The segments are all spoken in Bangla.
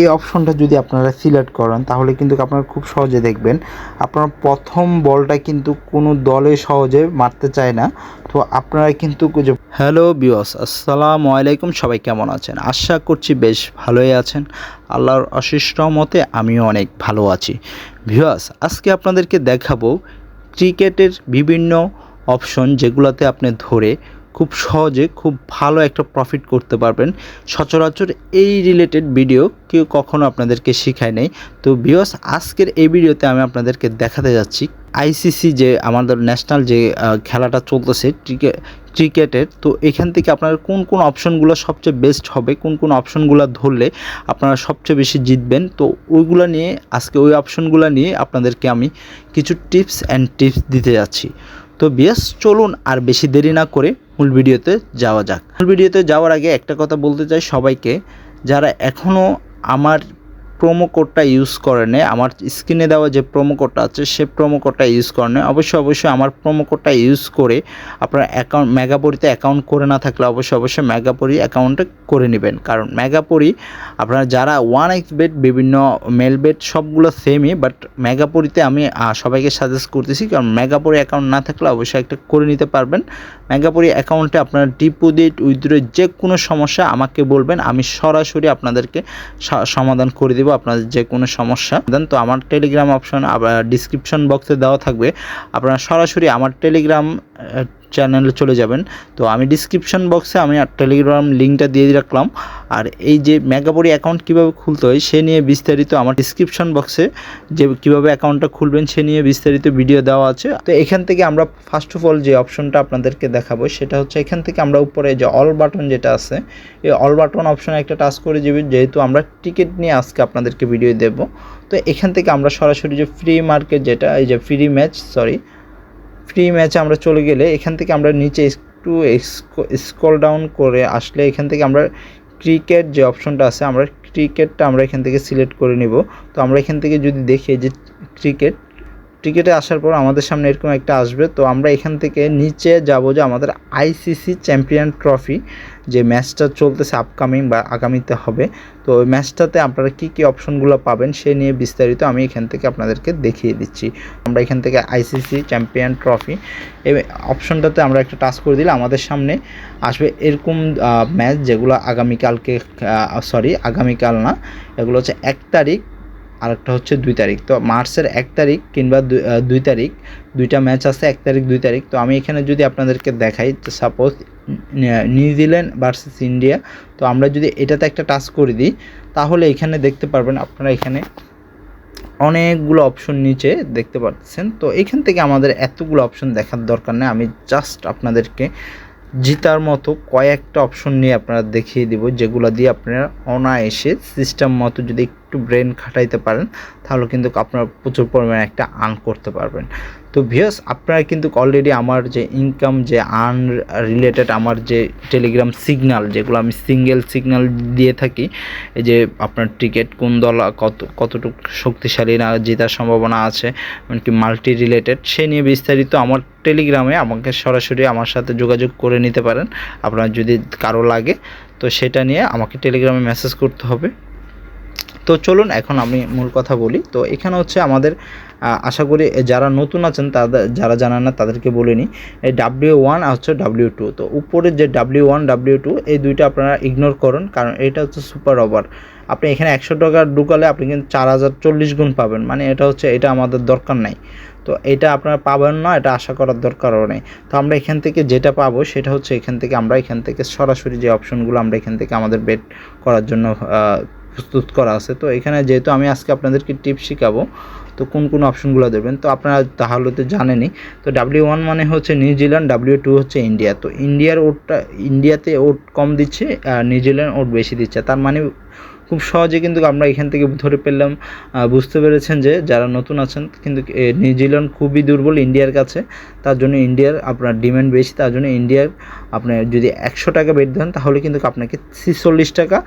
এই অপশনটা যদি আপনারা সিলেক্ট করেন, তাহলে কিন্তু আপনারা খুব সহজে দেখবেন, আপনার প্রথম বলটা কিন্তু কোনো দলে সহজে মারতে চায় না। তো আপনারা কিন্তু হ্যালো বিওস আসসালামু আলাইকুম, সবাই কেমন আছেন? আশা করছি বেশ ভালোই আছেন। আল্লাহর অশেষ মতে আমিও অনেক ভালো আছি। ভিওয়াস আজকে আপনাদেরকে দেখাবো ক্রিকেটের বিভিন্ন অপশন যেগুলোতে আপনি ধরে খুব সহজে খুব ভালো একটা প্রফিট করতে পারবেন। সচরাচর এই রিলেটেড ভিডিও কেউ কখনো আপনাদেরকে শেখায় নেই। তো বিয়স আজকের এই ভিডিওতে আমি আপনাদেরকে দেখাতে যাচ্ছি আইসিসি যে আমাদের ন্যাশনাল যে খেলাটা চলতেছে ক্রিকেট ক্রিকেটের, তো এখান থেকে আপনার কোন কোন অপশনগুলো সবচেয়ে বেস্ট হবে, কোন কোন অপশনগুলো ধরলে আপনারা সবচেয়ে বেশি জিতবেন, তো ওইগুলো নিয়ে, আজকে ওই অপশনগুলো নিয়ে আপনাদেরকে আমি কিছু টিপস অ্যান্ড টিপস দিতে যাচ্ছি। তো বেশ চলুন আর বেশি দেরি না করে মূল ভিডিওতে যাওয়া যাক। মূল ভিডিওতে যাওয়ার আগে একটা কথা বলতে চাই সবাইকে, যারা এখনও আমার প্রোমো কোডটা ইউজ করে নেয় আমার স্ক্রিনে দেওয়া যে প্রোমো কোডটা আছে, সে প্রোমো কোডটা ইউজ করে নেয় অবশ্যই অবশ্যই আমার প্রোমো কোডটা ইউজ করে আপনার অ্যাকাউন্ট মেগাপরিতে অ্যাকাউন্ট করে না থাকলে অবশ্যই অবশ্যই মেগাপরি অ্যাকাউন্টে করে নেবেন। কারণ মেগাপরি আপনারা যারা ওয়ান এক্স বেড বিভিন্ন মেল বেড সবগুলো সেমই বাট মেগাপরিতে আমি সবাইকে সাজেস্ট করতেছি। কারণ মেগাপরি অ্যাকাউন্ট না থাকলে অবশ্যই একটা করে নিতে পারবেন। মেগাপরি অ্যাকাউন্টে আপনার ডিপোজিট উইথড্রো যে কোনো সমস্যা আমাকে বলবেন, আমি সরাসরি আপনাদেরকে সমাধান করে দেবো। আপনাদের যে কোনো সমস্যা, দেন তো আমার টেলিগ্রাম অপশন আবার ডিসক্রিপশন বক্সে দেওয়া থাকবে। আপনারা সরাসরি আমার টেলিগ্রাম চ্যানেলে চলে যাবেন। তো আমি ডিসক্রিপশন বক্সে আমি টেলিগ্রাম লিঙ্কটা দিয়ে রাখলাম। আর এই যে মেগাপরি অ্যাকাউন্ট কীভাবে খুলতে হয়, সে নিয়ে বিস্তারিত আমার ডিসক্রিপশন বক্সে যে কীভাবে অ্যাকাউন্টটা খুলবেন, সে নিয়ে বিস্তারিত ভিডিও দেওয়া আছে। তো এখান থেকে আমরা ফার্স্ট অফ অল যে অপশনটা আপনাদেরকে দেখাবো, সেটা হচ্ছে এখান থেকে আমরা উপরে যে অল বাটন যেটা আছে, এই অল বাটন অপশনে একটা টাচ করে যাবে যেহেতু আমরা টিকিট নিয়ে আজকে আপনাদেরকে ভিডিও দেব। তো এখান থেকে আমরা সরাসরি যে ফ্রি মার্কেট যেটা, এই যে ফ্রি ম্যাচ সরি ফ্রি ম্যাচে আমরা চলে গেলে এখান থেকে আমরা নিচে একটু স্কল ডাউন করে আসলে এখান থেকে আমরা ক্রিকেট যে অপশনটা আছে, আমরা ক্রিকেটটা আমরা এখান থেকে সিলেক্ট করে নিব। তো আমরা এখান থেকে যদি দেখি যে ক্রিকেট ক্রিকেটে আসার পর আমাদের সামনে এরকম একটা আসবে। তো আমরা এখান থেকে নিচে যাব যে আমাদের আইসিসি চ্যাম্পিয়ন ট্রফি যে ম্যাচটা চলতেছে আপকামিং বা আগামীতে হবে। তো ওই ম্যাচটাতে আপনারা কী কী অপশনগুলো পাবেন সে নিয়ে বিস্তারিত আমি এখান থেকে আপনাদেরকে দেখিয়ে দিচ্ছি। আমরা এখান থেকে আইসিসি চ্যাম্পিয়ন ট্রফি এই অপশনটাতে আমরা একটা টাচ করে দিলে আমাদের সামনে আসবে এরকম ম্যাচ যেগুলো আগামীকালকে সরি আগামীকাল না, এগুলো হচ্ছে এক তারিখ আরেকটা হচ্ছে দুই তারিখ। তো মার্চের এক তারিখ কিংবা দুই তারিখ, দুইটা ম্যাচ আছে, এক তারিখ, দুই তারিখ। তো আমি এখানে যদি আপনাদেরকে দেখাই সাপোজ নিউজিল্যান্ড ভার্সেস ইন্ডিয়া, তো আমরা যদি এটাতে একটা টাচ করে দিই, তাহলে এখানে দেখতে পারবেন, আপনারা এখানে অনেকগুলো অপশন নিচে দেখতে পাচ্ছেন। তো এখান থেকে আমাদের এতগুলো অপশন দেখার দরকার নেই। আমি জাস্ট আপনাদেরকে জিতার মতো কয়েকটা অপশন নিয়ে আপনারা দেখিয়ে দিব, যেগুলো দিয়ে আপনারা অনায়াসে সিস্টেম মতো যদি একটু ব্রেন খাটাইতে পারেন, তাহলে কিন্তু আপনারা প্রচুর পরিমাণে একটা আর্ন করতে পারবেন। তো ভিউস আপনারা কিন্তু অলরেডি আমার যে ইনকাম যে আর্ন রিলেটেড আমার যে টেলিগ্রাম সিগনাল যেগুলো আমি সিঙ্গেল সিগনাল দিয়ে থাকি যে আপনার টিকিট কোন দল, কত, কতটুকু শক্তিশালী না জেতার সম্ভাবনা আছে, এমনকি মাল্টি রিলেটেড সে নিয়ে বিস্তারিত আমার টেলিগ্রামে আমাকে সরাসরি আমার সাথে যোগাযোগ করে নিতে পারেন। আপনার যদি কারও লাগে, তো সেটা নিয়ে আমাকে টেলিগ্রামে মেসেজ করতে হবে। তো চলুন, এখন আমি মূল কথা বলি। তো এখানে হচ্ছে আমাদের আশা করি যারা নতুন আছেন তাদের, যারা জানেন না তাদেরকে বলিনি এই ডাব্লিউ ওয়ান আর হচ্ছে ডাব্লিউ টু তো উপরে যে ডাব্লিউ ওয়ান ডাব্লিউ টু এই দুইটা আপনারা ইগনোর করুন, কারণ এটা হচ্ছে সুপার ওভার আপনি এখানে একশো টাকা ঢুকালে আপনি কিন্তু চার হাজার চল্লিশ গুণ পাবেন মানে এটা হচ্ছে, এটা আমাদের দরকার নাই। তো এটা আপনারা পাবেন না, এটা আশা করার দরকারও নেই। তো আমরা এখান থেকে যেটা পাবো, সেটা হচ্ছে এখান থেকে, আমরা এখান থেকে সরাসরি যে অপশনগুলো আমরা এখান থেকে আমাদের বেট করার জন্য প্রস্তুত করা আছে। তো এখানে যেহেতু আমি আজকে আপনাদেরকে টিপ শেখাবো, তো কোন কোন অপশনগুলো দেবেন? তো আপনারা তাহলে তো জানেনই। তো ডাব্লিউ ওয়ান মানে হচ্ছে নিউজিল্যান্ড ডাব্লিউ টু হচ্ছে ইন্ডিয়া। তো ইন্ডিয়ার ওটটা, ইন্ডিয়াতে ওট কম দিচ্ছে, আর নিউজিল্যান্ড ওট বেশি দিচ্ছে। তার মানে খুব সহজে কিন্তু আমরা এখান থেকে ধরে পেলাম বুঝতে পেরেছেন যে যারা নতুন আছেন, কিন্তু নিউজিল্যান্ড খুবই দুর্বল ইন্ডিয়ার কাছে। তার জন্য ইন্ডিয়ার আপনার ডিমান্ড বেশি, তার জন্য ইন্ডিয়ার আপনার যদি একশো টাকা বেট দেন, তাহলে কিন্তু আপনাকে ছিচল্লিশ টাকা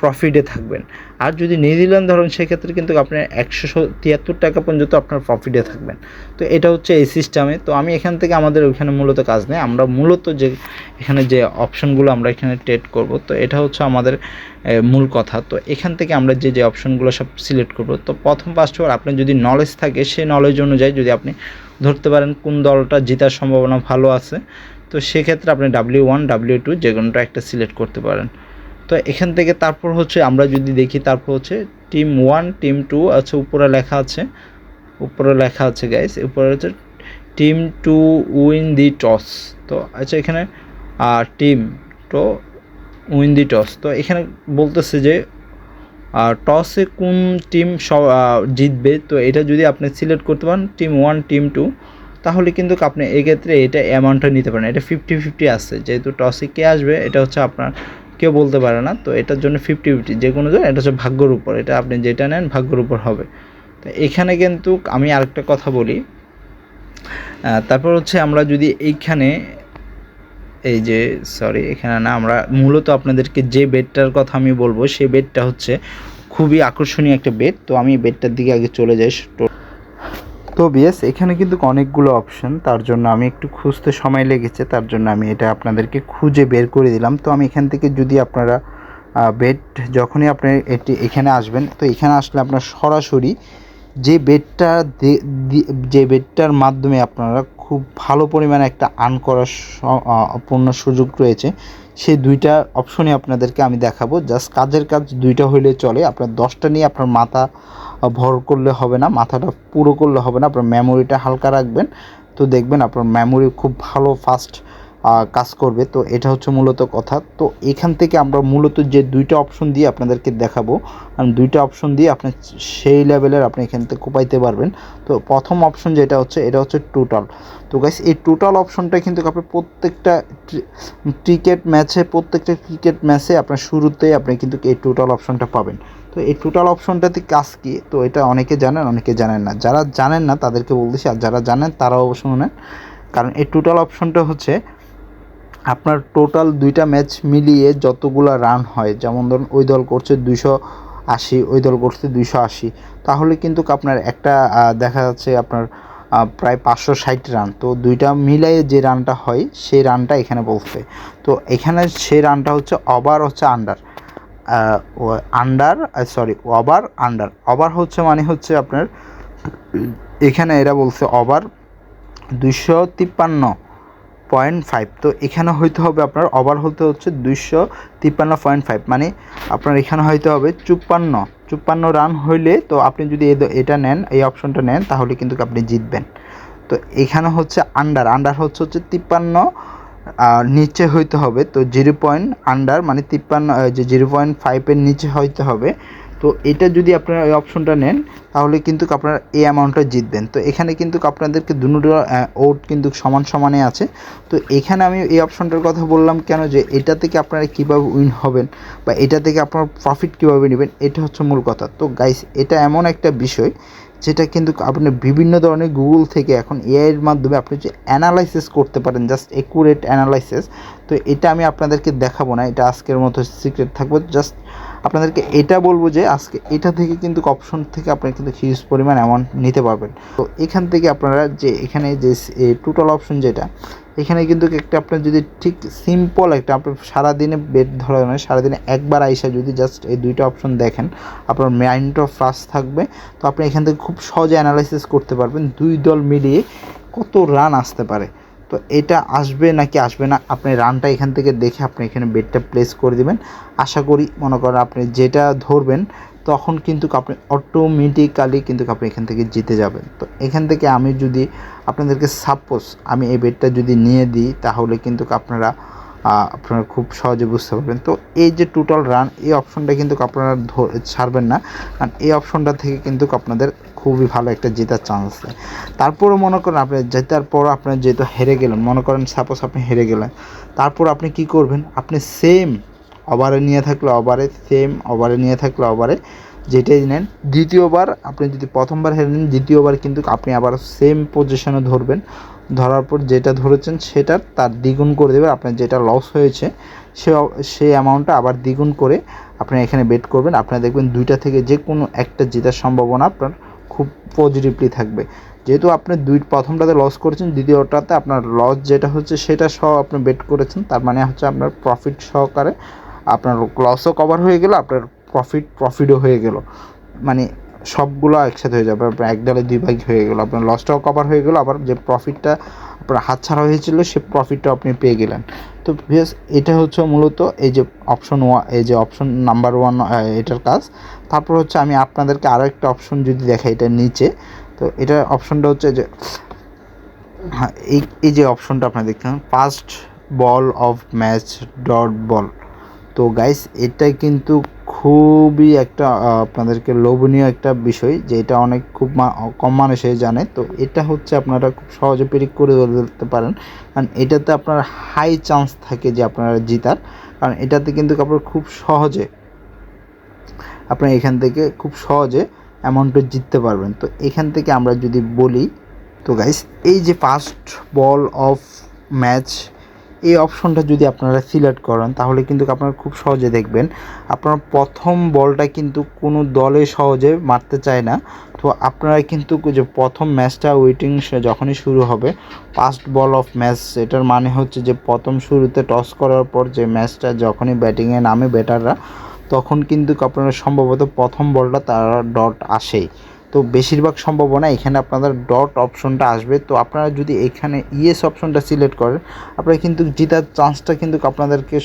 প্রফিটে থাকবেন। আর যদি দিলেন ধরুন, সেক্ষেত্রে কিন্তু আপনার একশো তিয়াত্তর টাকা পর্যন্ত আপনার প্রফিটে থাকবেন। তো এটা হচ্ছে এই সিস্টেমে তো আমি এখান থেকে আমাদের ওইখানে মূলত কাজ নেই। আমরা মূলত যে, এখানে যে অপশনগুলো আমরা এখানে ট্রেড করব, তো এটা হচ্ছে আমাদের মূল কথা। তো এখান থেকে আমরা যে যে অপশনগুলো সব সিলেক্ট করব। তো প্রথম পাঁচটা আপনার যদি নলেজ থাকে, সে নলেজ অনুযায়ী যদি আপনি ধরতে পারেন কোন দলটা জেতার সম্ভাবনা ভালো আছে, তো সেক্ষেত্রে আপনি ডাব্লিউ ওয়ান ডাব্লিউ টু যে কোনোটা একটা সিলেক্ট করতে পারেন। তো এখান থেকে তারপর হচ্ছে আমরা যদি দেখি, তারপর হচ্ছে টিম ওয়ান টিম টু আচ্ছা উপরে লেখা আছে। উপরে লেখা আছে গাইস উপরে হচ্ছে team to win the toss তো আচ্ছা এখানে আর টিম তো উইন দি টস তো এখানে বলতেছে যে টসে কোন টিম সব জিতবে? তো এটা যদি আপনি সিলেক্ট করতে পারেন টিম ওয়ান টিম টু তাহলে কিন্তু আপনি এক্ষেত্রে এটা অ্যামাউন্টটা নিতে পারেন। এটা ফিফটি ফিফটি আসছে যেহেতু টসে কে আসবে, এটা হচ্ছে আপনার কেউ বলতে পারে না। তো এটার জন্য ফিফটি ফিফটি যে কোনো জন এটা হচ্ছে ভাগ্যর উপর। এটা আপনি যেটা নেন, ভাগ্যর উপর হবে। তো এখানে কিন্তু আমি আরেকটা কথা বলি। তারপর হচ্ছে আমরা যদি এইখানে, এই যে সরি এখানে না, আমরা মূলত আপনাদেরকে যে বেডটার কথা আমি বলব সেই বেডটা হচ্ছে খুবই আকর্ষণীয় একটা বেড। তো আমি বেডটার দিকে আগে চলে যাই। তো- বিএস এখানে কিন্তু অনেকগুলো অপশন তার জন্য আমি একটু খুঁজতে সময় লেগেছে, তার জন্য আমি এটা আপনাদেরকে খুঁজে বের করে দিলাম। তো আমি এখান থেকে যদি আপনারা বেড যখনই আপনি এটি এখানে আসবেন, তো এখানে আসলে আপনার সরাসরি যে বেডটা যে বেডটার মাধ্যমে আপনারা খুব ভালো পরিমাণে একটা আর্ন করার পূর্ণ সুযোগ রয়েছে, সেই দুইটা অপশনই আপনাদেরকে আমি দেখাবো। জাস্ট কাজের কাজ দুইটা হইলে চলে, আপনার দশটা নিয়ে আপনার মাথা ভর করলে হবে না, মাথাটা পুরো করলে হবে না, আপনার মেমোরিটা হালকা রাখবেন। তো দেখবেন আপনার মেমোরি খুব ভালো ফাস্ট কাজ করবে। তো এটা হচ্ছে মূলত কথা। তো এখান থেকে আমরা মূলত যে দুইটা অপশন দিয়ে আপনাদেরকে দেখাবো আর দুইটা অপশন দিয়ে আপনি সেই লেভেলের আপনি এখান থেকে কোপাইতে পারবেন। তো প্রথম অপশন যেটা হচ্ছে, এটা হচ্ছে টোটাল তো গাইস এই টোটাল অপশনটা কিন্তু আপনি প্রত্যেকটা ক্রিকেট ম্যাচে প্রত্যেকটা ক্রিকেট ম্যাচে আপনার শুরুতেই আপনি কিন্তু এই টোটাল অপশনটা পাবেন। তো এই টোটাল অপশনটাতে কাজ কি? তো এটা অনেকে জানেন অনেকে জানেন না। যারা জানেন না, তাদেরকে বলতেছি। আর যারা জানেন, তারাও শুনেন। কারণ এই টোটাল অপশনটা হচ্ছে আপনার টোটাল দুইটা ম্যাচ মিলিয়ে যতগুলো রান হয়, যেমন ধরুন ওই দল করছে দুইশো আশি, ওই দল করছে দুইশো আশি, তাহলে কিন্তু আপনার একটা দেখা যাচ্ছে আপনার প্রায় পাঁচশো ষাট রান তো দুইটা মিলিয়ে যে রানটা হয়, সেই রানটা এখানে বলছে। তো এখানে সেই রানটা হচ্ছে ওভার হচ্ছে under under sorry over under over হচ্ছে মানে হচ্ছে আপনার, এখানে এরা বলছে ওভার দুইশো তিপ্পান্ন পয়েন্ট ফাইভ। তো এখানে হইতে হবে আপনার ওভার হতে হচ্ছে দুইশো তিপ্পান্ন পয়েন্ট ফাইভ। মানে আপনার এখানে হইতে হবে চুপ্পান্ন। চুপ্পান্ন রান হইলে তো আপনি যদি এটা নেন, এই অপশনটা নেন, তাহলে কিন্তু আপনি জিতবেন। তো এখানে হচ্ছে আন্ডার আন্ডার হচ্ছে হচ্ছে তিপ্পান্ন নিচে হইতে হবে তো জিরো পয়েন্ট আন্ডার মানে তিপ্পান্ন যে জিরো পয়েন্ট ফাইভের নিচে হইতে হবে। তো এটা যদি আপনারা ওই অপশনটা নেন, তাহলে কিন্তু আপনারা এই অ্যামাউন্টটা জিতবেন। তো এখানে কিন্তু আপনাদেরকে দুটো ওট কিন্তু সমান সমানে আছে। তো এখানে আমি এই অপশনটার কথা বললাম কেন যে এটা থেকে আপনারা কীভাবে উইন হবেন বা এটা থেকে আপনার প্রফিট কীভাবে নেবেন, এটা হচ্ছে মূল কথা। তো গাইস এটা এমন একটা বিষয় যেটা কিন্তু আপনি বিভিন্ন ধরনের গুগল থেকে এখন এআইয়ের মাধ্যমে আপনি যে অ্যানালাইসিস করতে পারেন জাস্ট একুরেট অ্যানালাইসিস তো এটা আমি আপনাদেরকে দেখাবো না, এটা আজকের মতো সিক্রেট থাকবে। জাস্ট আপনাদেরকে এটা বলব যে আজকে এটা থেকে কিন্তু অপশন থেকে আপনি কিন্তু হিউজ পরিমাণ অ্যামাউন্ট নিতে পারবেন। তো এখান থেকে আপনারা যে এখানে যে টোটাল অপশন যেটা এখানে কিন্তু একটা আপনার যদি ঠিক সিম্পল একটা আপনার সারাদিনে বেড ধরা নয় সারাদিনে একবার আইসা যদি জাস্ট এই দুইটা অপশন দেখেন, আপনার মাইন্ডটা ফ্রাস থাকবে। তো আপনি এখান থেকে খুব সহজে অ্যানালাইসিস করতে পারবেন দুই দল মিলিয়ে কত রান আসতে পারে। তো এটা আসবে নাকি আসবে না, আপনি রানটা এখান থেকে দেখে আপনি এখানে বেডটা প্লেস করে দিবেন। আশা করি, মনে করেন আপনি যেটা ধরবেন তখন কিন্তু আপনি অটোমেটিক্যালি কিন্তু আপনি এখান থেকে জিতে যাবেন। তো এখান থেকে আমি যদি আপনাদেরকে সাপোজ আমি এই বেডটা যদি নিয়ে দিই, তাহলে কিন্তু আপনারা আপনারা খুব সহজে বুঝতে পারবেন। তো এই যে টোটাল রান এই অপশনটা কিন্তু আপনারা ছাড়বেন না। কারণ এই অপশনটা থেকে কিন্তু আপনাদের খুবই ভালো একটা জেতার চান্স আছে। তারপরও মনে করেন আপনি জেতার পর আপনার যেহেতু হেরে গেলেন, মনে করেন সাপোজ আপনি হেরে গেলেন, তারপর আপনি কি করবেন? আপনি সেম ওভারে নিয়ে থাকলে ওভারে সেম ওভারে নিয়ে থাকলে ওভারে যেটাই নেন। দ্বিতীয়বার আপনি যদি প্রথমবার হেরে নেন, দ্বিতীয়বার কিন্তু আপনি আবার সেম পজিশনে ধরবেন। ধরার পর যেটা ধরেছেন সেটা তার দ্বিগুণ করে দেবে আপনার যেটা লস হয়েছে, সে সেই অ্যামাউন্টটা আবার দ্বিগুণ করে আপনি এখানে বেট করবেন। আপনারা দেখবেন দুইটা থেকে যে কোনো একটা জেতার সম্ভাবনা আপনার খুব পজিটিভলি থাকবে। যেহেতু আপনি দুই, প্রথমটাতে লস করেছেন, দ্বিতীয়টাতে আপনার লস যেটা হচ্ছে সেটা সহ আপনি বেট করেছেন, তার মানে হচ্ছে আপনার প্রফিট সহকারে আপনার লসও কভার হয়ে গেল, আপনার প্রফিট প্রফিটও হয়ে গেল। মানে সবগুলো একসাথে হয়ে যাবে, আপনার এক ডালে দুই ভাগ হয়ে গেলো। আপনার লসটাও কভার হয়ে গেলো, আবার যে প্রফিটটা আপনার হাতছাড়া হয়েছিল, সে প্রফিটটা আপনি পেয়ে গেলেন। তো বেশ এটা হচ্ছে মূলত এই যে অপশন ওয়া এই যে অপশন নাম্বার ওয়ান এটার কাজ। তারপর হচ্ছে আমি আপনাদেরকে আরও একটা অপশন যদি দেখাই এটার নিচে, তো এটা অপশনটা হচ্ছে যে হ্যাঁ এই এই যে অপশনটা আপনারা দেখছেন first ball of match dot ball তো গাইস এটা কিন্তু খুবই একটা আপনাদেরকে লোভনীয় একটা বিষয় যে এটা অনেক খুব কম মানুষই জানে। তো এটা হচ্ছে আপনারা খুব সহজে প্রেডিক্ট করে ফেলতে পারেন। কারণ এটাতে আপনার হাই চান্স থাকে যে আপনারা জিতার। কারণ এটাতে কিন্তু আপনার খুব সহজে, আপনার এখান থেকে খুব সহজে অ্যামাউন্টটা জিততে পারবেন। তো এখান থেকে আমরা যদি বলি, তো গাইস এই যে ফার্স্ট বল অফ ম্যাচ এই অপশনটা যদি আপনারা সিলেক্ট করেন, তাহলে কিন্তু আপনারা খুব সহজে দেখবেন, আপনার প্রথম বলটা কিন্তু কোনো দলে সহজে মারতে চায় না। তো আপনারা কিন্তু যে প্রথম ম্যাচটা ওয়েটিং যখনই শুরু হবে ফার্স্ট বল অফ ম্যাচ এটার মানে হচ্ছে যে প্রথম শুরুতে টস করার পর যে ম্যাচটা যখনই ব্যাটিংয়ে নামে ব্যাটাররা তখন কিন্তু আপনারা সম্ভবত প্রথম বলটা তারা ডট আসেই। তো বেশিরভাগ সম্ভাবনা এখানে আপনাদের ডট অপশনটা আসবে। তো আপনারা যদি এখানে ইএস অপশনটা সিলেক্ট করেন, আপনারা কিন্তু জেতার চান্সটা কিন্তু আপনাদেরকে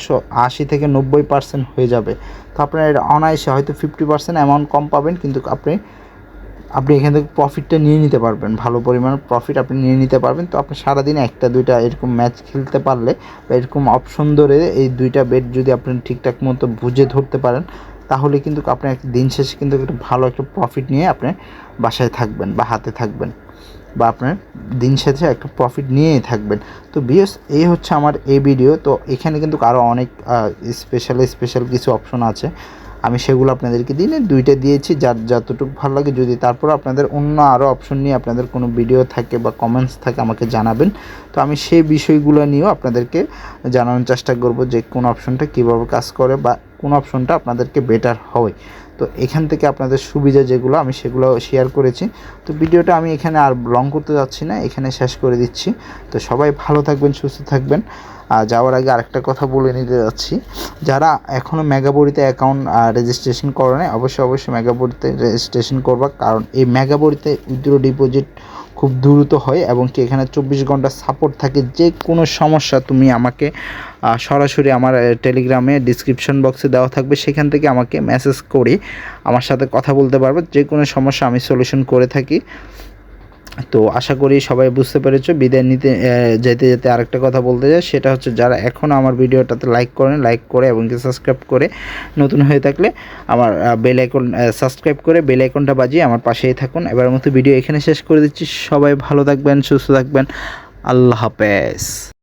আশি থেকে নব্বই পার্সেন্ট হয়ে যাবে। তো আপনারা এটা অনায়াসে হয়তো ফিফটি পার্সেন্ট অ্যামাউন্ট কম পাবেন, কিন্তু আপনি আপনি এখান থেকে প্রফিটটা নিয়ে নিতে পারবেন। ভালো পরিমাণ প্রফিট আপনি নিয়ে নিতে পারবেন। তো আপনি সারাদিনে একটা, দুইটা এরকম ম্যাচ খেলতে পারলে বা এরকম অপশন ধরে এই দুইটা বেট যদি আপনি ঠিকঠাক মতো বুঝে ধরতে পারেন তাহলে কিন্তু আপনি এক দিন শেষে কিন্তু একটা ভালো একটা প্রফিট নিয়ে আপনি বাসায় থাকবেন বা হাতে থাকবেন বা আপনার দিন শেষে একটা প্রফিট নিয়েই থাকবেন। তো বিএস এই হচ্ছে আমার এই ভিডিও তো এখানে কিন্তু আরও অনেক স্পেশাল স্পেশাল কিছু অপশন আছে। আমি সেগুলো আপনাদেরকে দিনে দুইটা দিয়েছি। যার যতটুকু ভালো লাগে যদি তারপর আপনাদের অন্য আরও অপশন নিয়ে আপনাদের কোনো ভিডিও থাকে বা কমেন্টস থাকে আমাকে জানাবেন। তো আমি সেই বিষয়গুলো নিয়েও আপনাদেরকে জানানোর চেষ্টা করব যে কোন অপশনটা কীভাবে কাজ করে বা কোন অপশনটা আপনাদেরকে বেটার হবে। তো এখান থেকে আপনাদের সুবিধা যেগুলো, আমি সেগুলো শেয়ার করেছি। তো ভিডিওটা আমি এখানে আর লং করতে যাচ্ছি না, এখানে শেষ করে দিচ্ছি। তো সবাই ভালো থাকবেন, সুস্থ থাকবেন। আর যাওয়ার আগে আরেকটা কথা বলে নিতে যাচ্ছি। যারা এখনও মেগাবড়িতে অ্যাকাউন্ট রেজিস্ট্রেশন করে নাই, অবশ্যই অবশ্যই মেগাবড়িতে রেজিস্ট্রেশন করবা। কারণ এই মেগাবড়িতে উইথড্র ডিপোজিট খুব দ্রুত হয় এবং কি এখানে চব্বিশ ঘণ্টা সাপোর্ট থাকে। যে কোনো সমস্যা তুমি আমাকে সরাসরি আমার টেলিগ্রামে ডিসক্রিপশন বক্সে দেওয়া থাকবে। সেখান থেকে আমাকে মেসেজ করে আমার সাথে কথা বলতে পারবে। যে কোনো সমস্যা আমি সলিউশন করে থাকি। তো আশা করি সবাই বুঝতে পেরেছ। বিদায় নিতে যেতে যেতে আরেকটা কথা বলতে চাই, সেটা হচ্ছে যারা এখনও আমার ভিডিওটাতে লাইক করেন লাইক করে এবং কি সাবস্ক্রাইব করে নতুন হয়ে থাকলে আমার বেল আইকন সাবস্ক্রাইব করে বেল আইকনটা বাজিয়ে আমার পাশেই থাকুন। এবার মতো ভিডিও এখানে শেষ করে দিচ্ছি। সবাই ভালো থাকবেন, সুস্থ থাকবেন। আল্লাহ হাফেজ।